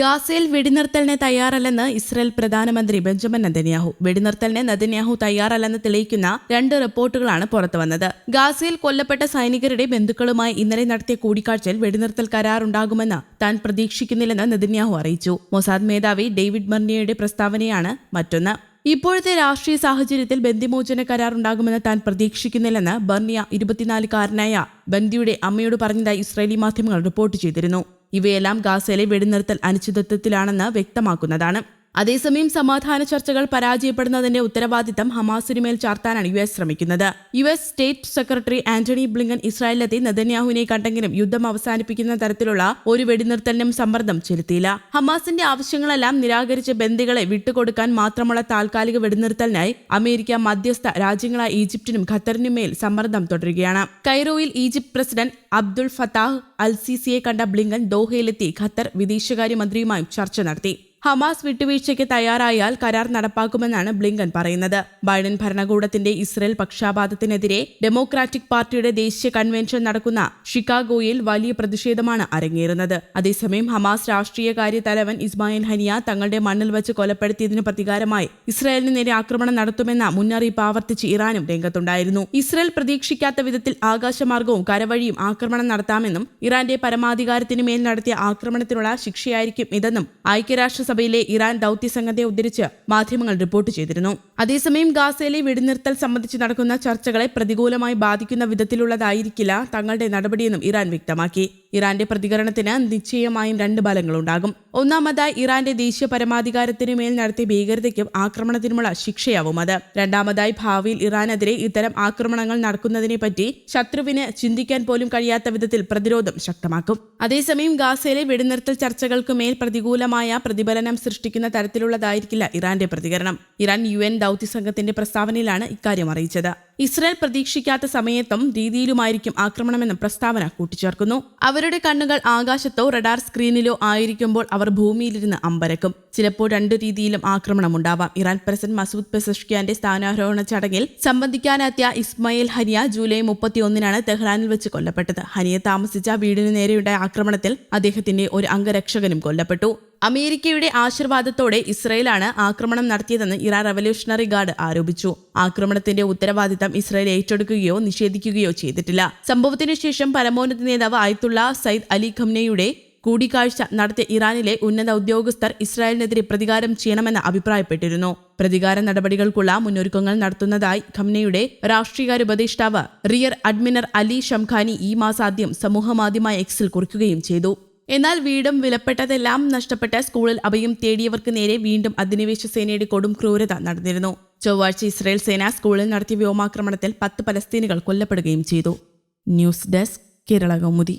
ഗാസയിൽ വെടിനിർത്തലിന് തയ്യാറല്ലെന്ന് ഇസ്രായേൽ പ്രധാനമന്ത്രി ബെഞ്ചമിൻ നദന്യാഹു വെടിനിർത്തലിന് നദന്യാഹു തയ്യാറല്ലെന്ന് തെളിയിക്കുന്ന രണ്ട് റിപ്പോർട്ടുകളാണ് പുറത്തുവന്നത് ഗാസയിൽ കൊല്ലപ്പെട്ട സൈനികരുടെ ബന്ധുക്കളുമായി ഇന്നലെ നടത്തിയ കൂടിക്കാഴ്ചയിൽ വെടിനിർത്തൽ കരാറുണ്ടാകുമെന്ന് താൻ പ്രതീക്ഷിക്കുന്നില്ലെന്ന് നദന്യാഹു അറിയിച്ചു. മൊസാദ് മേധാവി ഡേവിഡ് മർണിയയുടെ പ്രസ്താവനയാണ് മറ്റൊന്ന്. ഇപ്പോഴത്തെ രാഷ്ട്രീയ സാഹചര്യത്തിൽ ബന്ധിമോചന കരാർ ഉണ്ടാകുമെന്ന് താൻ പ്രതീക്ഷിക്കുന്നില്ലെന്ന് ബർണിയ ഇരുപത്തിനാലുകാരനായ ബന്ദിയുടെ അമ്മയോട് പറഞ്ഞതായി ഇസ്രായേലി മാധ്യമങ്ങൾ റിപ്പോർട്ട് ചെയ്തിരുന്നു. ഇവയെല്ലാം ഗാസയിലെ വെടിനിർത്തൽ അനിശ്ചിതത്വത്തിലാണെന്ന് വ്യക്തമാക്കുന്നതാണ് അതേസമയം സമാധാന ചർച്ചകൾ പരാജയപ്പെടുന്നതിന്റെ ഉത്തരവാദിത്തം ഹമാസിനുമേൽ ചാർത്താനാണ് യു എസ് ശ്രമിക്കുന്നത്. U S state secretary Antony Blinken ഇസ്രായേലിലെത്തി നദന്യാഹുവിനെ കണ്ടെങ്കിലും യുദ്ധം അവസാനിപ്പിക്കുന്ന തരത്തിലുള്ള ഒരു വെടിനിർത്തലിനും സമ്മർദ്ദം ചെലുത്തിയില്ല. ഹമാസിന്റെ ആവശ്യങ്ങളെല്ലാം നിരാകരിച്ച് ബന്ദികളെ വിട്ടുകൊടുക്കാൻ മാത്രമുള്ള താൽക്കാലിക വെടിനിർത്തലിനായി അമേരിക്ക മധ്യസ്ഥ രാജ്യങ്ങളായ ഈജിപ്തിനും ഖത്തറിനുമേൽ സമ്മർദ്ദം തുടരുകയാണ്. കൈറോയിൽ Egypt president Abdul Fattah al സിസിയെ കണ്ട ബ്ലിങ്കൻ ദോഹയിലെത്തി ഖത്തർ വിദേശകാര്യമന്ത്രിയുമായും ചർച്ച നടത്തി. ഹമാസ് വിട്ടുവീഴ്ചയ്ക്ക് തയ്യാറായാൽ കരാർ നടപ്പാക്കുമെന്നാണ് ബ്ലിങ്കൻ പറയുന്നത്. ബൈഡൻ ഭരണകൂടത്തിന്റെ ഇസ്രയേൽ പക്ഷാപാതത്തിനെതിരെ ഡെമോക്രാറ്റിക് പാർട്ടിയുടെ ദേശീയ കൺവെൻഷൻ നടക്കുന്ന ഷിക്കാഗോയിൽ വലിയ പ്രതിഷേധമാണ് അരങ്ങേറുന്നത്. അതേസമയം ഹമാസ് രാഷ്ട്രീയകാര്യ തലവൻ ഇസ്മായിൽ ഹനിയ തങ്ങളുടെ മണ്ണിൽ വെച്ച് കൊലപ്പെടുത്തിയതിന് പ്രതികാരമായി ഇസ്രായേലിന് നേരെ ആക്രമണം നടത്തുമെന്ന മുന്നറിയിപ്പ് ആവർത്തിച്ച് ഇറാനും രംഗത്തുണ്ടായിരുന്നു. ഇസ്രായേൽ പ്രതീക്ഷിക്കാത്ത വിധത്തിൽ ആകാശമാർഗവും കരവഴിയും ആക്രമണം നടത്താമെന്നും ഇറാന്റെ പരമാധികാരത്തിനു മേൽ നടത്തിയ ആക്രമണത്തിനുള്ള ശിക്ഷയായിരിക്കും ഇതെന്നും ഐക്യരാഷ്ട്രസഭയിലെ ഇറാൻ ദൌത്യസംഘത്തെ ഉദ്ധരിച്ച് മാധ്യമങ്ങൾ റിപ്പോർട്ട് ചെയ്തിരുന്നു. അതേസമയം ഗാസയിലെ വെടിനിർത്തൽ സംബന്ധിച്ച് നടക്കുന്ന ചർച്ചകളെ പ്രതികൂലമായി ബാധിക്കുന്ന വിധത്തിലുള്ളതായിരിക്കില്ല തങ്ങളുടെ നടപടിയെന്നും ഇറാൻ വ്യക്തമാക്കി. ഇറാന്റെ പ്രതികരണത്തിന് നിശ്ചയമായും രണ്ട് ഫലങ്ങളുണ്ടാകും ഒന്നാമതായി ഇറാന്റെ ദേശീയ പരമാധികാരത്തിനു മേൽ നടത്തിയ ഭീകരതയ്ക്കും ആക്രമണത്തിനുമുള്ള ശിക്ഷയാവും അത്. രണ്ടാമതായി ഭാവിയിൽ ഇറാനെതിരെ ഇത്തരം ആക്രമണങ്ങൾ നടക്കുന്നതിനെപ്പറ്റി ശത്രുവിന് ചിന്തിക്കാൻ പോലും കഴിയാത്ത വിധത്തിൽ പ്രതിരോധം ശക്തമാക്കും. അതേസമയം ഗാസയിലെ വെടിനിർത്തൽ ചർച്ചകൾക്ക് മേൽ പ്രതികൂലമായ പ്രതിഫലനം സൃഷ്ടിക്കുന്ന തരത്തിലുള്ളതായിരിക്കില്ല ഇറാന്റെ പ്രതികരണം. ഇറാൻ യു എൻ ദൌത്യസംഘത്തിന്റെ പ്രസ്താവനയിലാണ് ഇക്കാര്യം അറിയിച്ചത്. ഇസ്രായേൽ പ്രതീക്ഷിക്കാത്ത സമയത്തും രീതിയിലുമായിരിക്കും ആക്രമണമെന്ന പ്രസ്താവന കൂട്ടിച്ചേർക്കുന്നു. അവരുടെ കണ്ണുകൾ ആകാശത്തോ റഡാർ സ്ക്രീനിലോ ആയിരിക്കുമ്പോൾ അവർ ഭൂമിയിലിരുന്ന് അമ്പരക്കും. ചിലപ്പോൾ രണ്ടു രീതിയിലും ആക്രമണം ഉണ്ടാവാം ഇറാൻ പ്രസിഡന്റ് മസൂദ് പെസഷ്കിയാന്റെ സ്ഥാനാരോഹണ ചടങ്ങിൽ സംബന്ധിക്കാനെത്തിയ ഇസ്മയിൽ ഹനിയ ജൂലൈ മുപ്പത്തിയൊന്നിനാണ് തെഹ്റാനിൽ വെച്ച് കൊല്ലപ്പെട്ടത്. ഹനിയ താമസിച്ച വീടിനു നേരെയുണ്ടായ ആക്രമണത്തിൽ അദ്ദേഹത്തിന്റെ ഒരു അംഗരക്ഷകനും കൊല്ലപ്പെട്ടു. അമേരിക്കയുടെ ആശീർവാദത്തോടെ ഇസ്രയേലാണ് ആക്രമണം നടത്തിയതെന്ന് ഇറാൻ റവല്യൂഷണറി ഗാർഡ് ആരോപിച്ചു. ആക്രമണത്തിന്റെ ഉത്തരവാദിത്തം ഇസ്രയേൽ ഏറ്റെടുക്കുകയോ നിഷേധിക്കുകയോ ചെയ്തിട്ടില്ല. സംഭവത്തിനു ശേഷം പരമോന്നത നേതാവ് ആയത്തുള്ള സയ്യിദ് അലി ഖംനയുടെ കൂടിക്കാഴ്ച നടത്തിയ ഇറാനിലെ ഉന്നത ഉദ്യോഗസ്ഥർ ഇസ്രായേലിനെതിരെ പ്രതികാരം ചെയ്യണമെന്ന് അഭിപ്രായപ്പെട്ടിരുന്നു. പ്രതികാര നടപടികൾക്കുള്ള മുന്നൊരുക്കങ്ങൾ നടത്തുന്നതായി ഖംനയുടെ രാഷ്ട്രീയകാര്യ ഉപദേഷ്ടാവ് റിയർ അഡ്മിനർ അലി ഷംഖാനി ഈ മാസാദ്യം സമൂഹമാധ്യമമായ എക്സിൽ കുറിക്കുകയും ചെയ്തു. എന്നാൽ വീടും വിലപ്പെട്ടതെല്ലാം നഷ്ടപ്പെട്ട സ്കൂളിൽ അഭയം തേടിയവർക്ക് നേരെ വീണ്ടും അധിനിവേശ സേനയുടെ കൊടും ക്രൂരത നടന്നിരുന്നു. ചൊവ്വാഴ്ച ഇസ്രായേൽ സേന സ്കൂളിൽ നടത്തിയ വ്യോമാക്രമണത്തിൽ പത്ത് പലസ്തീനുകൾ കൊല്ലപ്പെടുകയും ചെയ്തു. News desk Kerala Kaumudi.